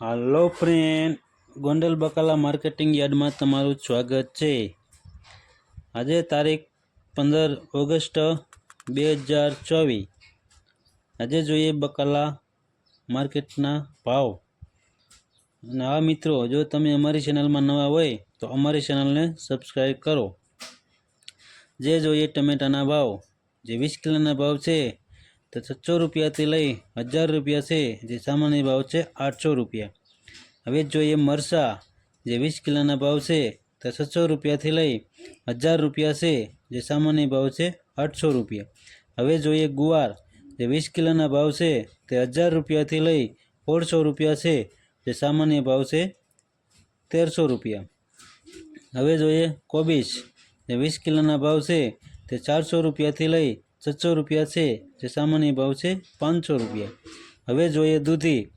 હાલો friend Gondal બકાલા marketing યાર્ડમાં તમારું સ્વાગત છે. આજે તારીખ પંદર ઓગસ્ટ બે હજાર ચોવીસ. આજે જોઈએ બકાલા માર્કેટના ભાવ. અને આ મિત્રો, જો તમે અમારી ચેનલમાં નવા હોય, તો અમારી ચેનલને સબસ્ક્રાઈબ કરો. જે જોઈએ ટમેટાના ભાવ, જે વીસ કિલોના ભાવ છે તો છસો રૂપિયાથી લઈ હજાર રૂપિયા છે, જે સામાન્ય ભાવ છે આઠસો રૂપિયા. હવે જોઈએ મરસા, જે વીસ કિલોના ભાવ છે, તો છસો રૂપિયાથી લઈ હજાર રૂપિયા છે, જે સામાન્ય ભાવ છે આઠસો રૂપિયા. હવે જોઈએ ગુવાર, જે વીસ કિલોના ભાવ છે, તે હજાર રૂપિયાથી લઈ સોળસો રૂપિયા છે, જે સામાન્ય ભાવ છે તેરસો રૂપિયા. હવે જોઈએ કોબીજ, જે વીસ કિલોના ભાવ છે, તે ચારસો રૂપિયાથી લઈ છસો રૂપિયા છે, જે સામાન્ય ભાવ છે પાંચસો રૂપિયા. હવે જોઈએ દૂધી.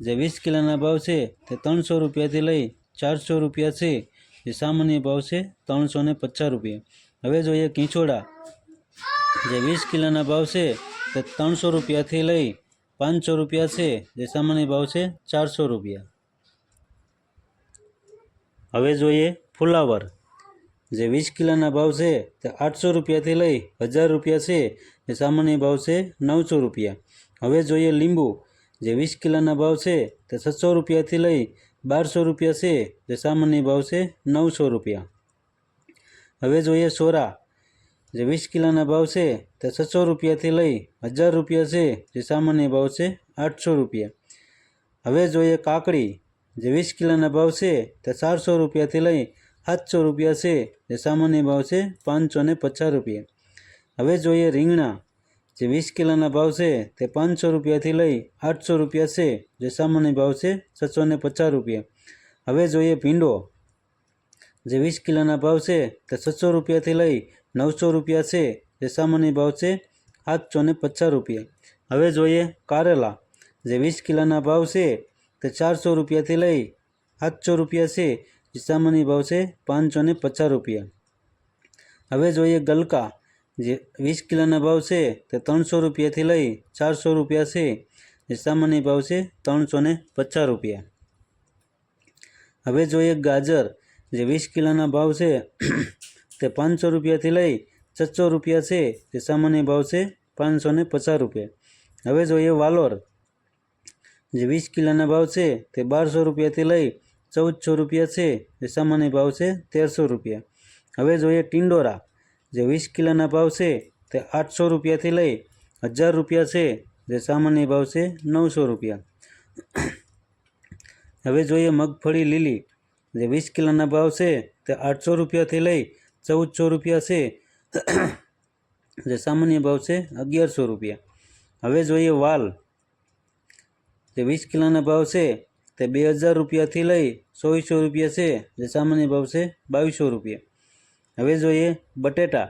જે વીસ કિલોના ભાવ છે, તે ત્રણસો રૂપિયાથી લઈ ચારસો રૂપિયા છે, જે સામાન્ય ભાવ છે ત્રણસો ને પચાસ રૂપિયા. હવે જોઈએ કીંચોડા. જે વીસ કિલોના ભાવ છે, તે ત્રણસો રૂપિયાથી લઈ પાંચસો રૂપિયા છે, જે સામાન્ય ભાવ છે ચારસો રૂપિયા. હવે જોઈએ ફુલાવર. જે વીસ કિલોના ભાવ છે તે આઠસો રૂપિયાથી લઈ હજાર રૂપિયા છે જે સામાન્ય ભાવ છે નવસો રૂપિયા. હવે જોઈએ લીંબુ. જે વીસ કિલોના ભાવ છે તે છસો રૂપિયાથી લઈ બારસો રૂપિયા છે. જે સામાન્ય ભાવ છે નવસો રૂપિયા. હવે જોઈએ સોરા. જે વીસ કિલોના ભાવ છે તે છસો રૂપિયાથી લઈ હજાર રૂપિયા છે. જે સામાન્ય ભાવ છે આઠસો રૂપિયા. હવે જોઈએ કાકડી. જે વીસ કિલોના ભાવ છે તે ચારસો રૂપિયાથી લઈ સાતસો રૂપિયા છે જે સામાન્ય ભાવ છે પાંચસો ને પચાસ રૂપિયા. હવે જોઈએ રીંગણા. જે વીસ કિલોના ભાવ છે તે પાંચસો રૂપિયાથી લઈ આઠસો રૂપિયા છે. જે સામાન્ય ભાવ છે છસો ને પચાસ રૂપિયા. હવે જોઈએ ભીંડો. જે વીસ કિલોના ભાવ છે તે છસો રૂપિયાથી લઈ નવસો રૂપિયા છે. જે સામાન્ય ભાવ છે સાતસો ને પચાસ રૂપિયા. હવે જોઈએ કારેલા. જે વીસ કિલોના ભાવ છે તે ચારસો રૂપિયાથી લઈ સાતસો રૂપિયા છે. જે સામાન્ય ભાવ છે પાંચસો ને પચાસ રૂપિયા. હવે જોઈએ ગલકા, જે વીસ કિલોના ભાવ છે તે ત્રણસો રૂપિયાથી લઈ ચારસો રૂપિયા છે. જે સામાન્ય ભાવ છે ત્રણસો ને પચાસ રૂપિયા. હવે જોઈએ ગાજર, જે વીસ કિલોના ભાવ છે તે પાંચસો રૂપિયાથી લઈ છસો રૂપિયા છે. જે સામાન્ય ભાવ છે પાંચસો ને પચાસ રૂપિયા. હવે જોઈએ વાલોર, જે વીસ કિલોના ભાવ છે તે બારસો રૂપિયાથી લઈ ચૌદસો રૂપિયા છે, જે સામાન્ય ભાવ છે તેરસો રૂપિયા. હવે જોઈએ ટિંડોરા, જે વીસ કિલોના ભાવ છે તે આઠસો રૂપિયાથી લઈ હજાર રૂપિયા છે, જે સામાન્ય ભાવ છે નવસો રૂપિયા. હવે જોઈએ મગફળી લીલી, જે વીસ કિલોના ભાવ છે તે આઠસો રૂપિયાથી લઈ ચૌદસો રૂપિયા છે, જે સામાન્ય ભાવ છે અગિયારસો રૂપિયા. હવે જોઈએ વાલ, જે વીસ કિલોના ભાવ છે તે બે હજાર રૂપિયાથી લઈ ચોવીસો રૂપિયા છે, જે સામાન્ય ભાવ છે, બાવીસો રૂપિયા. હવે જોઈએ બટેટા.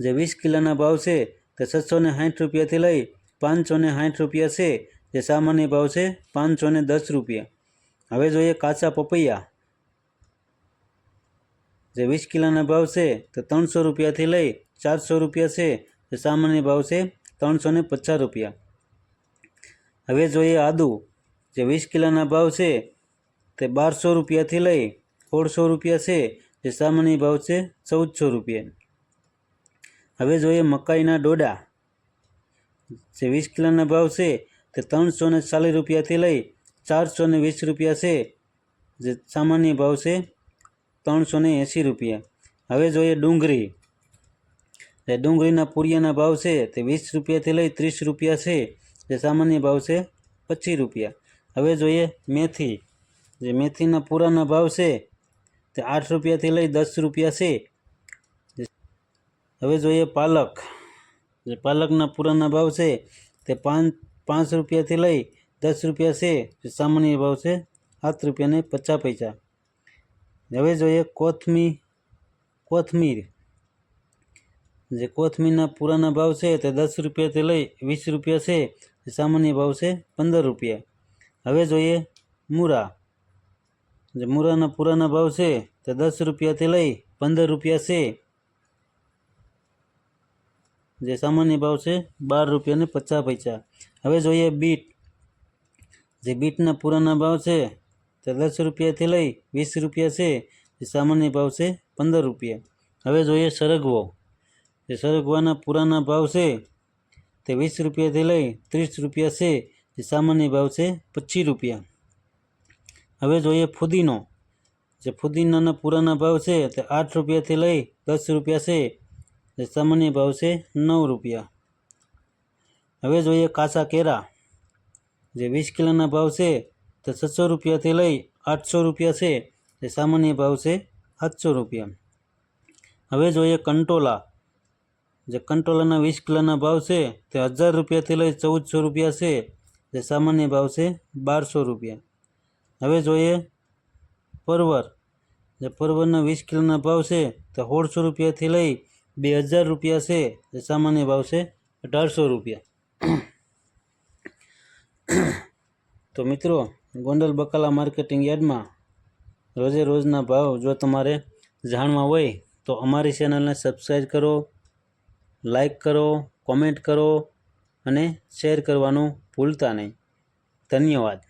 જે વીસ કિલોના ભાવ છે, તે છસો ને સાઠ રૂપિયાથી લઈ પાંચસો ને સાઠ રૂપિયા છે, જે સામાન્ય ભાવ છે, પાંચસો ને દસ રૂપિયા. હવે જોઈએ કાચા પપૈયા. જે વીસ કિલોના ભાવ છે, તે ત્રણસો રૂપિયાથી લઈ ચારસો રૂપિયા છે, જે સામાન્ય ભાવ છે, ત્રણસો ને પચાસ રૂપિયા. હવે જોઈએ આદુ. જે વીસ કિલોના ભાવ છે, તે બારસો રૂપિયાથી લઈ સોળસો રૂપિયા છે, જે સામાન્ય ભાવ છે, ચૌદસો રૂપિયા. હવે જોઈએ મકાઈના ડોડા. જે વીસ કિલોના ભાવ છે, તે ત્રણસો ને ચાલીસ રૂપિયાથી લઈ ચારસો ને વીસ રૂપિયા છે, જે સામાન્ય ભાવ છે, ત્રણસો ને એંસી રૂપિયા. હવે જોઈએ ડુંગળી. જે ડુંગળીના પૂરિયાના ભાવ છે, તે વીસ રૂપિયાથી લઈ ત્રીસ રૂપિયા છે, જે સામાન્ય ભાવ છે, પચીસ રૂપિયા. હવે જોઈએ મેથી. જે મેથીના પૂરાના ભાવ છે તે આઠ રૂપિયાથી લઈ દસ રૂપિયા છે. હવે જોઈએ પાલક. જે પાલકના પૂરાના ભાવ છે તે પાંચ પાંચ રૂપિયાથી લઈ દસ રૂપિયા છે. જે સામાન્ય ભાવ છે સાત રૂપિયાને પચાસ પૈસા. હવે જોઈએ કોથમીર કોથમીર. જે કોથમીરના પૂરાના ભાવ છે તે દસ રૂપિયાથી લઈ વીસ રૂપિયા છે. સામાન્ય ભાવ છે પંદર રૂપિયા. હવે જોઈએ મૂરા. જે મૂરાના પૂરાના ભાવ છે તે દસ રૂપિયાથી લઈ પંદર રૂપિયા છે. જે સામાન્ય ભાવ છે બાર રૂપિયા ને પચાસ પૈસા. હવે જોઈએ બીટ. જે બીટના પૂરાના ભાવ છે તે દસ રૂપિયાથી લઈ વીસ રૂપિયા છે. જે સામાન્ય ભાવ છે પંદર રૂપિયા. હવે જોઈએ સરગવો. જે સરગવાના પૂરાના ભાવ છે તે વીસ રૂપિયાથી લઈ ત્રીસ રૂપિયા છે. જે સામાન્ય ભાવ છે પચીસ રૂપિયા. હવે જોઈએ ફુદીનો. જે ફુદીનાના પૂરાના ભાવ છે તે આઠ રૂપિયાથી લઈ દસ રૂપિયા છે. જે સામાન્ય ભાવ છે નવ રૂપિયા. હવે જોઈએ કાચા કેરા જે વીસ કિલોના ભાવ છે તે છસો રૂપિયાથી લઈ આઠસો રૂપિયા છે. જે સામાન્ય ભાવ છે સાતસો રૂપિયા. હવે જોઈએ કંટોલા. જે કંટોલાના વીસ કિલોના ભાવ છે તે હજાર રૂપિયાથી લઈ ચૌદસો રૂપિયા છે. જે સામાન્ય ભાવ છે બારસો રૂપિયા. હવે જોઈએ પરવર. જે પરવરના વીસ કિલોના ભાવ છે તે સોળસો રૂપિયાથી લઈ બે હજાર રૂપિયા છે. જે સામાન્ય ભાવ છે અઢારસો રૂપિયા. તો મિત્રો, ગોંડલ બકાલા માર્કેટિંગ યાર્ડમાં રોજે રોજના ભાવ જો તમારે જાણવા હોય તો અમારી ચેનલને સબસ્ક્રાઈબ કરો લાઈક કરો, કોમેન્ટ કરો અને શેર કરવાનું ભૂલતા નહીં. ધન્યવાદ.